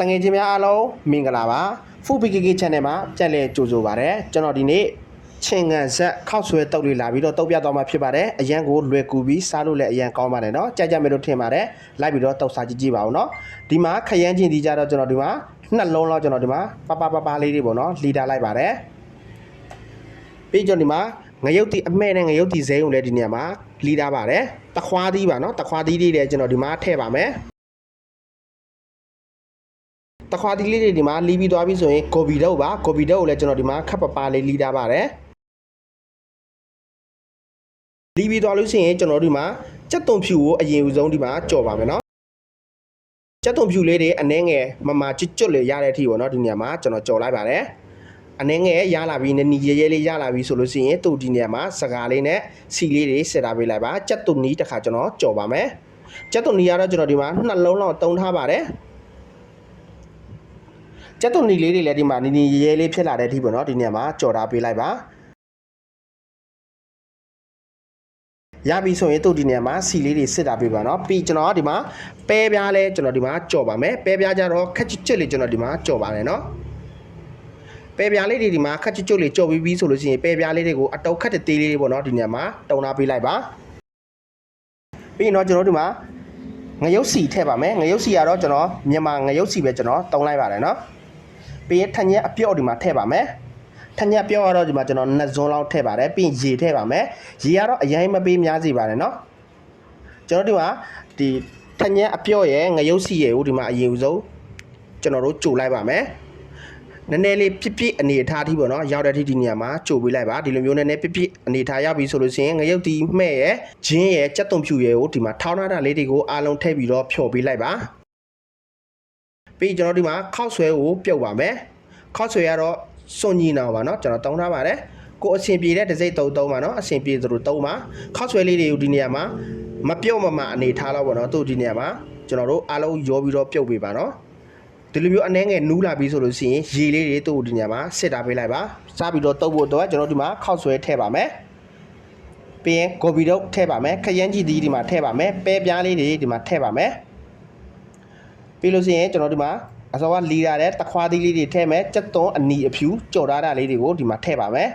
တငယ်ချင်းများအားလုံးမင်္ဂလာပါ Food PKK Channel မှာကြက်လဲကြိုဆိုပါရစေကျွန်တော်ဒီနေ့ချင်းငံဆက်ခောက်ဆွဲတုပ်လေးလာပြီးတော့တုပ်ပြသွားမှာဖြစ်ပါတယ်အရန်ကိုလွယ်ကူပြီးစားလို့လည်းအရန်ကောင်းပါတယ်เนาะကြက်ကြက်မယ်လို့ထင်ပါတယ်လိုက်ပြီးတော့တုပ်စားကြည့်ကြည့်ပါဦးเนาะဒီမှာခရမ်းချင်းဒီကြတော့ကျွန်တော်ဒီမှာနှစ်လုံးလောက်ကျွန်တော်ဒီမှာပပပပလေးတွေပေါ့เนาะလီတာလိုက်ပါတယ်ပြီးကျွန်တော်ဒီမှာငရုတ်တီအမဲ့နဲ့ငရုတ်တီဇဲုံလည်းဒီနေရာမှာလီတာပါတယ်တခွားသီးပါเนาะတခွားသီးလေးလည်းကျွန်တော်ဒီမှာထည့်ပါမယ် တခွာတီလေးတွေဒီမှာလီးပြီးသွားပြီဆိုရင်ကိုဘီတော့ပါကိုဘီတော့ကိုလည်းကျွန်တော်ဒီမှာခပ်ပပလေးလီးထားပါတယ်လီးပြီးသွားလို့ရှိရင်ကျွန်တော်ဒီမှာကြက်သွန်ဖြူကိုအရင်ဦးဆုံးဒီမှာကြော်ပါမယ်နော်ကြက်သွန်ဖြူလေးတွေအနှဲငယ်မမကျွတ်ကျွတ်လေးရတဲ့အထိပေါ့နော်ဒီနေရာမှာကျွန်တော်ကြော်လိုက်ပါတယ်အနှဲငယ်ရလာပြီးနနီရဲရဲလေးရလာပြီးဆိုလို့ရှိရင်သူ့ဒီနေရာမှာစကားလေးနဲ့စီလေးတွေဆက်ထားပေးလိုက်ပါကြက်သွန်နီးတစ်ခါကျွန်တော်ကြော်ပါမယ်ကြက်သွန်နီးကတော့ကျွန်တော်ဒီမှာနှစ်လုံးလောက်တုံးထားပါတယ် ကျက်သွန်နီလေးတွေလည်းဒီမှာနီနီရဲရဲလေးဖြစ်လာတဲ့အထိပေါ့နော်ဒီနေရာမှာကြော်ထားပေးလိုက်ပါရပြီဆိုရင်သူ့ဒီနေရာမှာစီလေးတွေစစ်တာပေးပါနော်ပြီးကျွန်တော်ကဒီမှာပဲပြားလဲကျွန်တော်ဒီမှာကြော်ပါမယ်ပဲပြားကြတော့ခက်ချွတ်ချွတ်လေးကျွန်တော်ဒီမှာကြော်ပါတယ်နော်ပဲပြားလေးတွေဒီမှာခက်ချွတ်ချွတ်လေးကြော်ပြီးပြီးဆိုလို့ရှိရင်ပဲပြားလေးတွေကိုအတုံးခက်တဲ့သေးလေးတွေပေါ့နော်ဒီနေရာမှာတုံထားပေးလိုက်ပါပြီးရင်တော့ကျွန်တော်ဒီမှာငရုတ်စီထည့်ပါမယ်ငရုတ်စီကတော့ကျွန်တော်မြန်မာငရုတ်စီပဲကျွန်တော်တုံးလိုက်ပါတယ်နော် ပြီးရင်ထညက်အပြော့ဒီမှာထည့်ပါမယ်ထညက်ပြော့ကတော့ဒီမှာကျွန်တော်နှစ်ဇွန်းလောက်ထည့်ပါတယ်ပြီးရင်ရေထည့်ပါမယ်ရေကတော့အရင်မပေးများစီပါတယ်เนาะကျွန်တော်ဒီမှာဒီထညက်အပြော့ရဲ့ငရုတ်စီရဲ့ကိုဒီမှာအရင်ဦးဆုံးကျွန်တော်တို့ကြိုလိုက်ပါမယ်နည်းနည်းလေးပြစ်ပြစ်အနေအထားအထိပေါ့နော်ရောက်တဲ့အထိဒီနေရာမှာကြိုပေးလိုက်ပါဒီလိုမျိုးနည်းနည်းပြစ်ပြစ်အနေအထားရောက်ပြီဆိုလို့ရှိရင်ငရုတ်တီမှဲ့ရဲ့ဂျင်းရဲ့ကြက်သွန်ဖြူရဲ့ကိုဒီမှာထောင်းထားတာလေးတွေကိုအားလုံးထည့်ပြီးတော့ဖြော်ပေးလိုက်ပါ ပြီးကျွန်တော်ဒီမှာခောက်ဆွဲကိုပြုတ်ပါမယ်ခောက်ဆွဲကတော့စွန်ညီနောင်ပါเนาะကျွန်တော်တုံးထားပါတယ်ကိုအဆင်ပြေတဲ့တစ်စိတ်တုံးတုံးပါเนาะအဆင်ပြေသလိုတုံးပါခောက်ဆွဲလေးတွေကိုဒီနေရာမှာမပြုတ်မမအနေထားတော့ပါเนาะသူ့ဒီနေရာမှာကျွန်တော်တို့အားလုံးရောပြီးတော့ပြုတ်ပေးပါเนาะဒီလိုမျိုးအနှဲငယ်နူးလာပြီးဆိုလို့ရှိရင်ရေလေးတွေသူ့ဒီနေရာမှာစစ်ထားပေးလိုက်ပါစားပြီးတော့တုပ်ဖို့တော့ကျွန်တော်ဒီမှာခောက်ဆွဲထည့်ပါမယ်ပြီးရင်ဂိုဘီတော့ထည့်ပါမယ်ခရမ်းကြီးသီးဒီမှာထည့်ပါမယ်ပဲပြားလေးတွေဒီမှာထည့်ပါမယ် ပြီးလို့ရှိရင်ကျွန်တော်ဒီမှာအစောကလီလာတဲ့တခွားသီးလေးတွေထည့်မယ်ကြက်သွန်အနီအဖြူကြော်ထားတာလေးတွေကိုဒီမှာထည့်ပါမယ်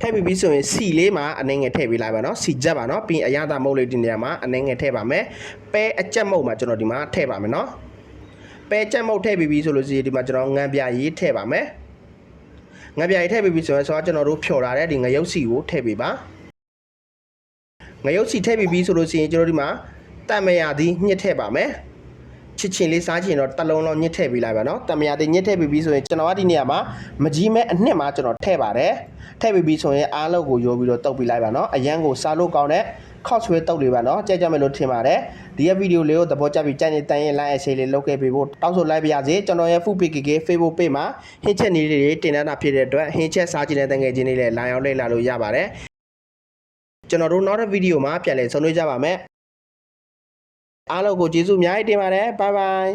ထည့်ပြီးပြီဆိုရင်စီလေးမှာအနှဲငယ်ထည့်ပေးလိုက်ပါနော်စီကြက်ပါနော်ပြီးရင်အရသာမုတ်လေးဒီနေရာမှာအနှဲငယ်ထည့်ပါမယ်ပဲအကြက်မုတ်မှာကျွန်တော်ဒီမှာထည့်ပါမယ်နော်ပဲကြက်မုတ်ထည့်ပြီးပြီဆိုလို့ရှိရင်ဒီမှာကျွန်တော်ငံပြရေးထည့်ပါမယ်ငံပြရေးထည့်ပြီးပြီဆိုရင်ဆိုတော့ကျွန်တော်တို့ဖြော်လာတဲ့ဒီငရုတ်စီကိုထည့်ပေးပါငရုတ်စီထည့်ပြီးပြီဆိုလို့ရှိရင်ကျွန်တော်ဒီမှာ တန်မရသည်ညှစ်ထည့်ပါမယ်ချစ်ချင်းလေးစားချင်တော့တစ်လုံးလုံးညှစ်ထည့်ပေးလိုက်ပါနော်တမယာသေးညှစ်ထည့်ပြီးပြီဆိုရင်ကျွန်တော်ကဒီနေရာမှာမကြီးမဲ့အနှစ်မှာကျွန်တော်ထည့်ပါတယ်ထည့်ပြီးပြီဆိုရင်အားလုံးကိုရောပြီးတော့တုပ်ပေးလိုက်ပါနော်အရန်ကိုစားလို့ကောင်းတဲ့ခောက်ဆွဲတုပ်လေးပါနော်ကြိုက်ကြမယ်လို့ထင်ပါတယ်ဒီရဲ့ဗီဒီယိုလေးကိုသဘောကျပြီးကြိုက်နေတန်ရင် like အရှိလေးလုပ်ခဲ့ပေးဖို့တောင်းဆိုလိုက်ပါရစေကျွန်တော်ရဲ့ Food PKK Facebook page မှာဟင်းချက်နည်းလေးတွေတင်ထားတာဖြစ်တဲ့အတွက်ဟင်းချက်စားချင်တဲ့တငယ်ချင်းတွေလည်းလာရောက်လေ့လာလို့ရပါတယ်ကျွန်တော်တို့နောက်တဲ့ဗီဒီယိုမှာပြန်လည်ဆုံတွေ့ကြပါမယ် အားလုံးကိုကျေးဇူးအများကြီးတင်ပါတယ်ဘိုင်ဘိုင်